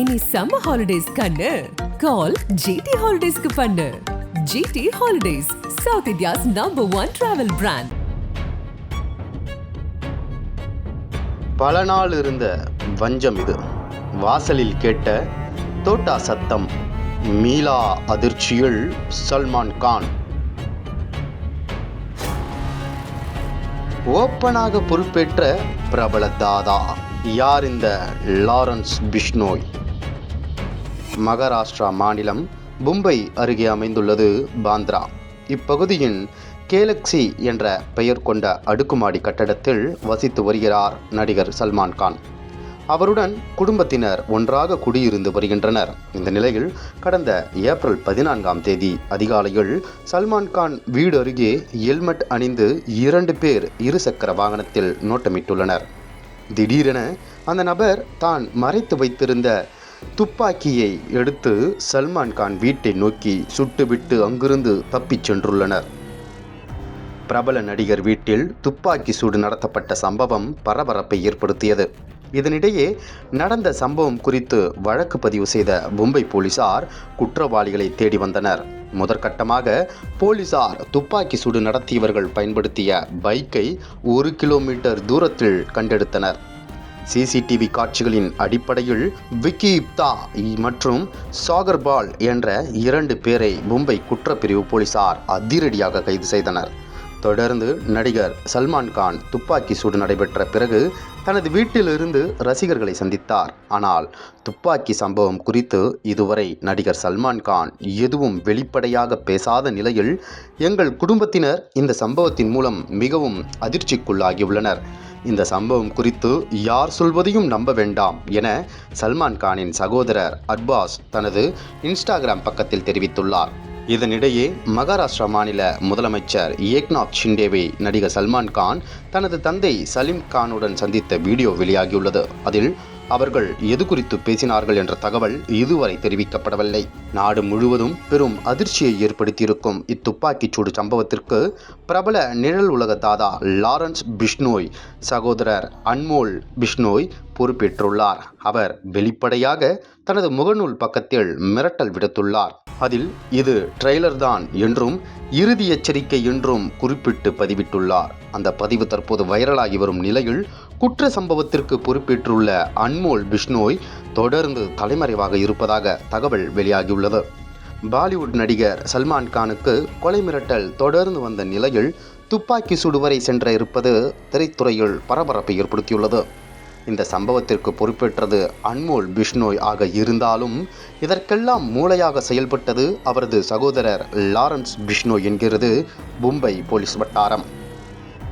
இனி summer holidays கண்ணு. கால் GT ஹாலிடேஸ்க்கு பண்ணு. GT holidays south India's number one travel brand பல நாள் இருந்த வஞ்சம் இது. வாசலில் கேட்ட தோட்டா சத்தம் மீளா அதிர்ச்சியில் சல்மான் கான். ஓப்பனாக பொறுப்பேற்ற பிரபல தாதா யார் இந்த லாரன்ஸ் பிஷ்னோய் மகாராஷ்டிரா மாநிலம் மும்பை அருகே அமைந்துள்ளது பாந்த்ரா. இப்பகுதியின் கேலக்ஸி என்ற பெயர் கொண்ட அடுக்குமாடி கட்டடத்தில் வசித்து வருகிறார் நடிகர் சல்மான் கான். அவருடன் குடும்பத்தினர் ஒன்றாக குடியிருந்து வருகின்றனர். இந்த நிலையில் கடந்த ஏப்ரல் பதினான்காம் தேதி அதிகாலையில் சல்மான் கான் வீடு அருகே ஹெல்மெட் அணிந்து இரண்டு பேர் இருசக்கர வாகனத்தில் நோட்டமிட்டுள்ளனர். திடீரென அந்த நபர் தான் மறைத்து வைத்திருந்த துப்பாக்கியை எடுத்து சல்மான் கான் வீட்டை நோக்கி சுட்டுவிட்டு அங்கிருந்து தப்பிச் சென்றுள்ளனர். பிரபல நடிகர் வீட்டில் துப்பாக்கி சூடு நடத்தப்பட்ட சம்பவம் பரபரப்பை ஏற்படுத்தியது. இதனிடையே நடந்த சம்பவம் குறித்து வழக்கு பதிவு செய்த மும்பை போலீசார் குற்றவாளிகளை தேடி வந்தனர். முதற்கட்டமாக போலீசார் துப்பாக்கி சூடு நடத்தியவர்கள் பயன்படுத்திய பைக்கை ஒரு கிலோமீட்டர் தூரத்தில் கண்டெடுத்தனர். சிசிடிவி காட்சிகளின் அடிப்படையில் விக்கி இப்தா மற்றும் சாகர்பால் என்ற இரண்டு பேரை மும்பை குற்றப்பிரிவு போலீசார் அதிரடியாக கைது செய்தனர். தொடர்ந்து நடிகர் சல்மான் கான் துப்பாக்கி சூடு நடைபெற்ற பிறகு தனது வீட்டிலிருந்து ரசிகர்களை சந்தித்தார். ஆனால் துப்பாக்கி சம்பவம் குறித்து இதுவரை நடிகர் சல்மான் கான் எதுவும் வெளிப்படையாக பேசாத நிலையில் எங்கள் குடும்பத்தினர் இந்த சம்பவத்தின் மூலம் மிகவும் அதிர்ச்சிக்குள்ளாகியுள்ளனர். இந்த சம்பவம் குறித்து யார் சொல்வதையும் நம்ப வேண்டாம் என சல்மான் கானின் சகோதரர் அர்பாஸ் தனது இன்ஸ்டாகிராம் பக்கத்தில் தெரிவித்துள்ளார். இதனிடையே மகாராஷ்டிரா மாநில முதலமைச்சர் ஏக்நாத் ஷிண்டேவை நடிகர் சல்மான் கான் தனது தந்தை சலீம் கானுடன் சந்தித்த வீடியோ வெளியாகியுள்ளது. அதில் அவர்கள் எது குறித்து பேசினார்கள் என்ற தகவல் இதுவரை தெரிவிக்கப்படவில்லை. நாடு முழுவதும் பெரும் அதிர்ச்சியை ஏற்படுத்தியிருக்கும் இத்துப்பாக்கிச் சூடு சம்பவத்திற்கு பிரபல நிழல் உலக தாதா லாரன்ஸ் பிஷ்னோய் சகோதரர் அன்மோல் பிஷ்னோய் பொறுப்பேற்றுள்ளார். அவர் வெளிப்படையாக தனது முகநூல் பக்கத்தில் மிரட்டல் விடுத்துள்ளார். அதில் இது ட்ரெய்லர் தான் என்றும் இறுதி எச்சரிக்கை என்றும் குறிப்பிட்டு பதிவிட்டுள்ளார். அந்த பதிவு தற்போது வைரலாகி வரும் நிலையில் குற்ற சம்பவத்திற்கு பொறுப்பேற்றுள்ள அன்மோல் பிஷ்னோய் தொடர்ந்து தலைமறைவாக இருப்பதாக தகவல் வெளியாகியுள்ளது. பாலிவுட் நடிகர் சல்மான் கானுக்கு கொலை மிரட்டல் தொடர்ந்து வந்த நிலையில் துப்பாக்கி சுடுவரை சென்ற இருப்பது திரைத்துறையில் பரபரப்பை ஏற்படுத்தியுள்ளது. இந்த சம்பவத்திற்கு பொறுப்பேற்றது அன்மோல் பிஷ்னோய் ஆக இருந்தாலும் இதற்கெல்லாம் மூளையாக செயல்பட்டது அவரது சகோதரர் லாரன்ஸ் பிஷ்னோய் என்கிறது மும்பை போலீஸ் வட்டாரம்.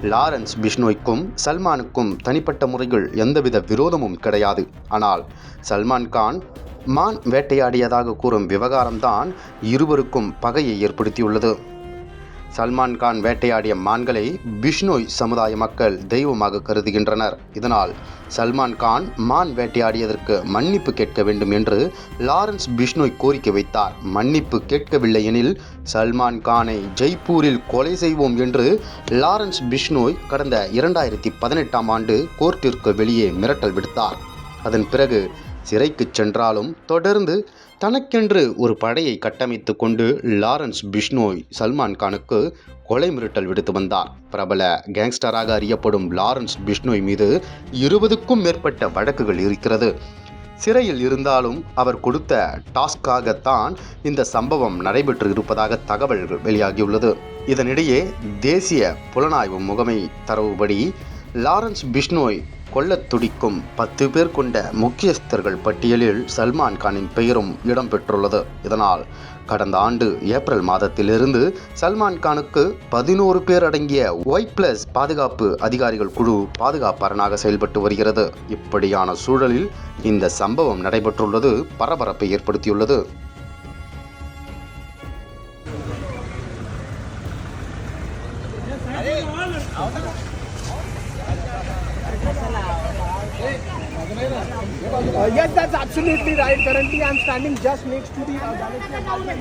லாரன்ஸ் பிஷ்னோய்க்கும் சல்மானுக்கும் தனிப்பட்ட முறையில் எந்தவித விரோதமும் கிடையாது. ஆனால் சல்மான் கான் மான் வேட்டையாடியதாக கூறும் விவகாரம்தான் இருவருக்கும் பகையை ஏற்படுத்தியுள்ளது. சல்மான் கான் வேட்டையாடிய மான்களை பிஷ்னோய் சமுதாய மக்கள் தெய்வமாக கருதுகின்றனர். இதனால் சல்மான் கான் மான் வேட்டையாடியதற்கு மன்னிப்பு கேட்க வேண்டும் என்று லாரன்ஸ் பிஷ்னோய் கோரிக்கை வைத்தார். மன்னிப்பு கேட்கவில்லை எனில் சல்மான் கானை ஜெய்ப்பூரில் கொலை செய்வோம் என்று லாரன்ஸ் பிஷ்னோய் கடந்த இரண்டாயிரத்தி பதினெட்டாம் ஆண்டு கோர்ட்டிற்கு வெளியே மிரட்டல் விடுத்தார். அதன் பிறகு சிறைக்கு சென்றாலும் தொடர்ந்து தனக்கென்று ஒரு படையை கட்டமைத்து கொண்டு லாரன்ஸ் பிஷ்னோய் சல்மான் கானுக்கு கொலை மிரட்டல் விடுத்து வந்தார். பிரபல கேங்ஸ்டராக அறியப்படும் லாரன்ஸ் பிஷ்னோய் மீது இருபதுக்கும் மேற்பட்ட வழக்குகள் இருக்கிறது. சிறையில் இருந்தாலும் அவர் கொடுத்த டாஸ்காகத்தான் இந்த சம்பவம் நடைபெற்று இருப்பதாக தகவல்கள் வெளியாகியுள்ளது. இதனிடையே தேசிய புலனாய்வு முகமை தரவுபடி லாரன்ஸ் பிஷ்னோய் கொல்லத் துடிக்கும் பத்து பேர் கொண்ட முக்கியஸ்தர்கள் பட்டியலில் சல்மான் கானின் பெயரும் இடம்பெற்றுள்ளது. இதனால் கடந்த ஆண்டு ஏப்ரல் மாதத்திலிருந்து சல்மான் கானுக்கு பதினோரு பேர் அடங்கிய ஒய் பிளஸ் பாதுகாப்பு அதிகாரிகள் குழு பாதுகாப்பரனாக செயல்பட்டு வருகிறது. இப்படியான சூழலில் இந்த சம்பவம் நடைபெற்றுள்ளது பரபரப்பை ஏற்படுத்தியுள்ளது. Uh, yes, that's absolutely right. Currently, I'm standing just next to the uh, Galaxy apartment